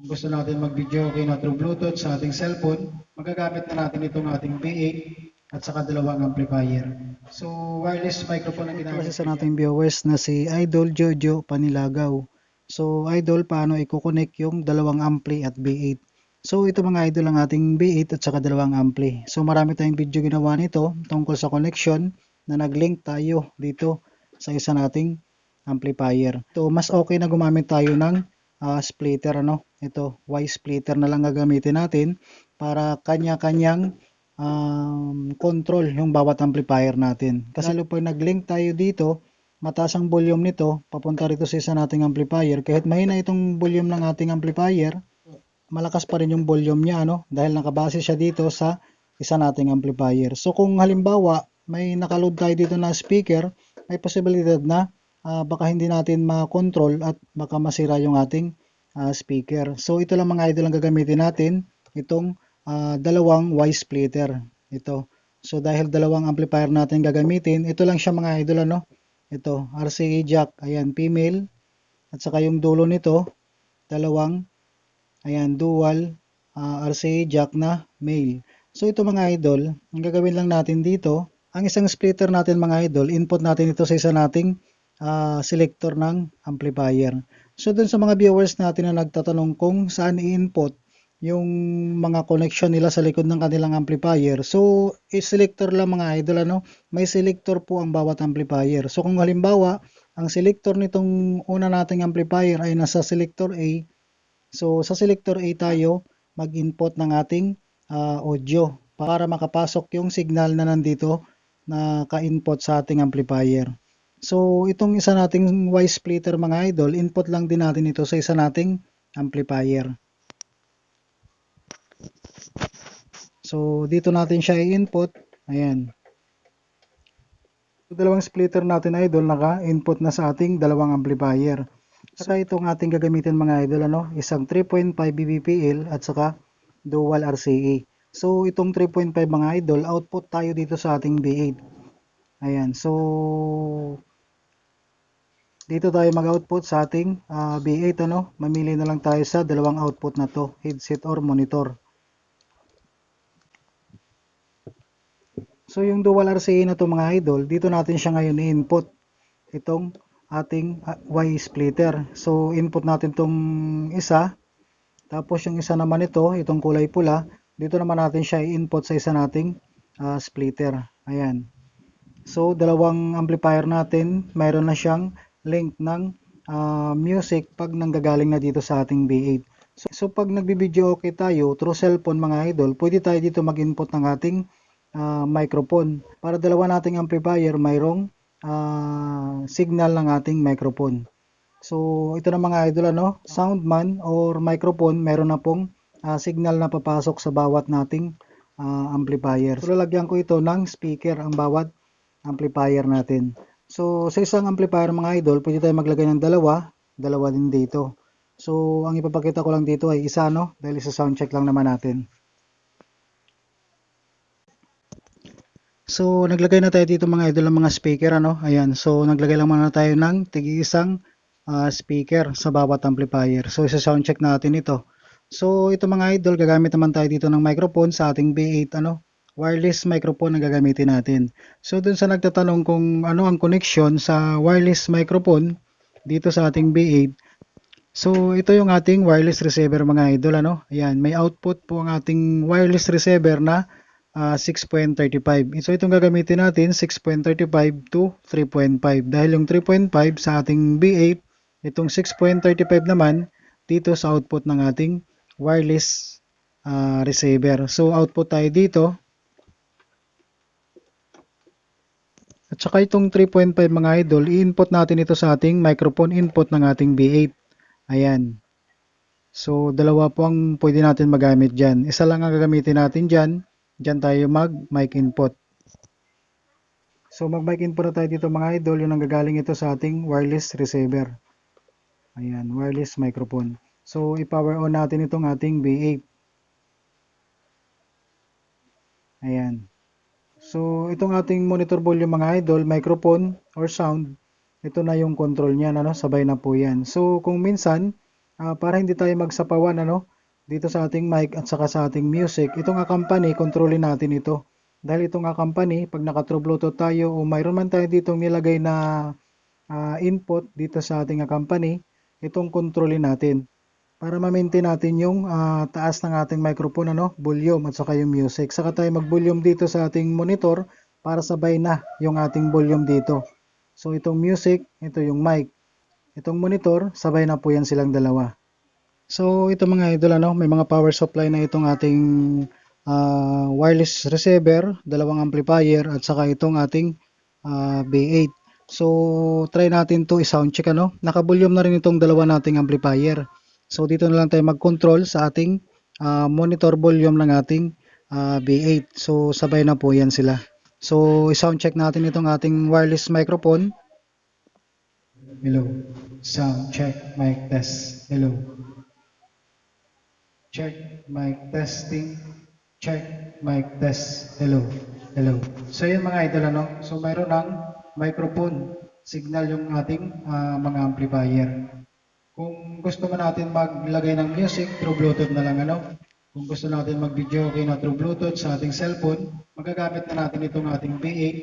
Kung gusto natin mag-video okay na through Bluetooth sa ating cellphone, magagamit na natin itong ating B8 at saka dalawang amplifier. So, wireless microphone ang ginamit. Kasi sa nating viewers na si Idol Jojo Panilagaw. So, Idol, paano i-connect yung dalawang ampli at B8? So, ito mga idol ang ating B8 at saka dalawang ampli. So, marami tayong video ginawa nito tungkol sa connection na nag-link tayo dito sa isa nating amplifier. Ito, mas okay na gumamit tayo ng ah, splitter ano. Ito, Y splitter na lang gagamitin natin para kanya-kanyang um, control yung bawat amplifier natin. Kasi lalo pag nag-link tayo dito, mataas ang volume nito, papunta rito sa isa nating amplifier. Kahit mahina itong volume ng ating amplifier, malakas pa rin yung volume niya ano dahil nakabase siya dito sa isa nating amplifier. So kung halimbawa may nakaload tayo dito na speaker, may posibilidad na ah, baka hindi natin makontrol at baka masira yung ating ah, speaker. So ito lang mga idol ang gagamitin natin, itong ah, dalawang Y splitter. Ito. So dahil dalawang amplifier natin gagamitin, ito lang siya mga idol ano. Ito, RCA jack, ayan, female. At saka yung dulo nito, dalawang Ayan, dual ah, RCA jack na male. So ito mga idol, ang gagawin lang natin dito, ang isang splitter natin mga idol, input natin ito sa isa nating ah, selector ng amplifier. So dun sa mga viewers natin na nagtatanong kung saan i-input yung mga connection nila sa likod ng kanilang amplifier. So, i-selector lang mga idol ano, may selector po ang bawat amplifier. So kung halimbawa, ang selector nitong una nating amplifier ay nasa selector A, So sa selector A tayo mag-input ng ating ah, audio para makapasok yung signal na nandito na ka-input sa ating amplifier. So itong isa nating Y splitter mga idol, input lang din natin ito sa isa nating amplifier. So dito natin siya i-input. Ayan. So, dalawang splitter natin idol naka-input na sa ating dalawang amplifier. Saka itong ating gagamitin mga idol, ano, isang 3.5 BBPL at saka dual RCA. So itong 3.5 mga idol, output tayo dito sa ating B8. Ayan, so dito tayo mag-output sa ating ah, B8 ano, mamili na lang tayo sa dalawang output na to, headset or monitor. So yung dual RCA na to mga idol, dito natin siya ngayon i-input itong ating ah, Y splitter. So input natin tong isa. Tapos yung isa naman ito, itong kulay pula, dito naman natin siya i-input sa isa nating ah, splitter. Ayan. So dalawang amplifier natin, mayroon na siyang link ng ah, music pag nanggagaling na dito sa ating B8. So, so pag nagbibideo okay tayo through cellphone mga idol, pwede tayo dito mag-input ng ating ah, microphone. Para dalawa nating amplifier, mayroong ah, signal ng ating microphone. So, ito na mga idol, ano, soundman or microphone, meron na pong ah, signal na papasok sa bawat nating ah, amplifier. So, lalagyan ko ito ng speaker ang bawat amplifier natin. So, sa isang amplifier mga idol, pwede tayo maglagay ng dalawa, dalawa din dito. So, ang ipapakita ko lang dito ay isa, no? Dahil sa sound check lang naman natin. So, naglagay na tayo dito mga idol ng mga speaker, ano? Ayan. So, naglagay lang muna tayo ng tig-isang ah, speaker sa bawat amplifier. So, isa sound check natin ito. So, ito mga idol, gagamit naman tayo dito ng microphone sa ating B8, ano? Wireless microphone ang gagamitin natin. So, dun sa nagtatanong kung ano ang connection sa wireless microphone dito sa ating B8, So, ito yung ating wireless receiver mga idol, ano? Ayan, may output po ang ating wireless receiver na ah, 6.35. So, itong gagamitin natin, 6.35 to 3.5. Dahil yung 3.5 sa ating B8, itong 6.35 naman, dito sa output ng ating wireless ah, receiver. So, output tayo dito. At saka itong 3.5 mga idol, i-input natin ito sa ating microphone input ng ating B8. Ayan. So, dalawa po ang pwede natin magamit dyan. Isa lang ang gagamitin natin dyan. Dyan tayo mag mic input. So, mag mic input na tayo dito mga idol. Yun ang gagaling ito sa ating wireless receiver. Ayan, wireless microphone. So, i-power on natin itong ating B8. Ayan. So, itong ating monitor volume mga idol, microphone or sound, ito na yung control niyan, ano, sabay na po yan. So, kung minsan, ah, para hindi tayo magsapawan ano dito sa ating mic at saka sa ating music. Itong company, kontrolin natin ito. Dahil itong company, pag naka true Bluetooth tayo o mayroon man tayo ditong nilagay na ah, input dito sa ating company, itong kontrolin natin para ma-maintain natin yung ah, taas ng ating microphone ano, volume at saka yung music. Saka tayo mag-volume dito sa ating monitor para sabay na yung ating volume dito. So itong music, ito yung mic. Itong monitor, sabay na po yan silang dalawa. So ito mga idol ano, may mga power supply na itong ating ah, wireless receiver, dalawang amplifier at saka itong ating ah, B8. So try natin to i-sound check ano. Naka-volume na rin itong dalawa nating amplifier. So dito na lang tayo mag-control sa ating ah, monitor volume ng ating ah, B8. So sabay na po yan sila. So i-sound check natin itong ating wireless microphone. Hello. Sound check mic test. Hello. Check mic testing. Check mic test. Hello. Hello. So yun mga idol ano. So mayroon ng microphone signal yung ating ah, mga amplifier. Kung gusto mo natin maglagay ng music through Bluetooth na lang ano. Kung gusto natin mag-video okay na through Bluetooth sa ating cellphone, magagamit na natin itong ating B8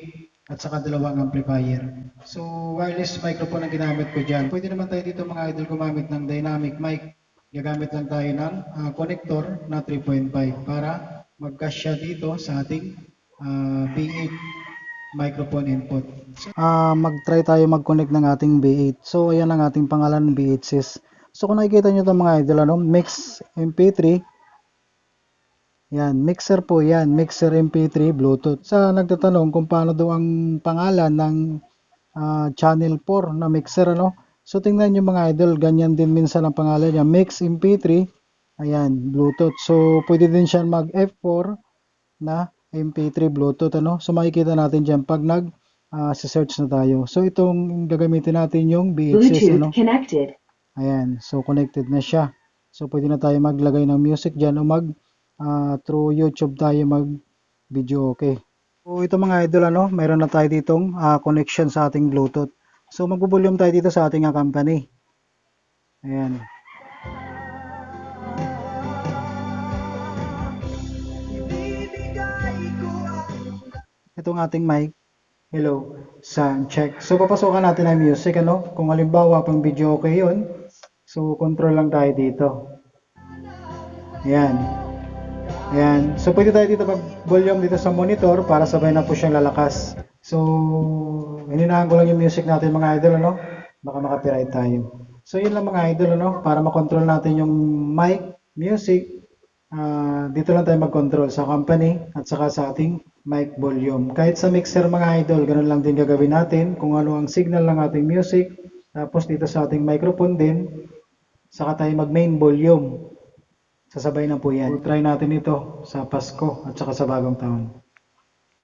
at saka dalawang amplifier. So wireless microphone ang ginamit ko dyan. Pwede naman tayo dito mga idol gumamit ng dynamic mic. Gagamit lang tayo ng ah, connector na 3.5 para magkasya dito sa ating ah, B8 microphone input. Ah, mag-try tayo mag-connect ng ating B8. So ayan ang ating pangalan B8 sis. So kung nakikita nyo ito mga idol, ano, mix MP3. Yan, mixer po yan, mixer MP3 Bluetooth. Sa nagtatanong kung paano daw ang pangalan ng ah, channel 4 na mixer ano. So tingnan nyo mga idol, ganyan din minsan ang pangalan niya, Mix MP3. Ayan, Bluetooth. So pwede din siya mag F4 na MP3 Bluetooth ano. So makikita natin diyan pag nag ah, search na tayo. So itong gagamitin natin yung BHS ano. Bluetooth connected. Ayan, so connected na siya. So pwede na tayo maglagay ng music diyan o mag ah, through YouTube tayo mag video okay. So ito mga idol ano, mayroon na tayo ditong ah, connection sa ating Bluetooth. So magbo-volume tayo dito sa ating company. Ayan. Itong ating mic. Hello, sound check. So papasokan natin ang music ano. Kung halimbawa pang video okay 'yon. So control lang tayo dito. Ayan. Ayan. So pwede tayo dito mag-volume dito sa monitor para sabay na po siyang lalakas. So hininahan ko lang yung music natin mga idol ano. Baka makapiright tayo. So yun lang mga idol ano para makontrol natin yung mic, music. Ah, dito lang tayo mag-control sa company at saka sa ating mic volume. Kahit sa mixer mga idol, ganun lang din gagawin natin kung ano ang signal ng ating music. Tapos dito sa ating microphone din, saka tayo mag main volume. Sasabay na po yan. Try natin ito sa Pasko at saka sa bagong taon.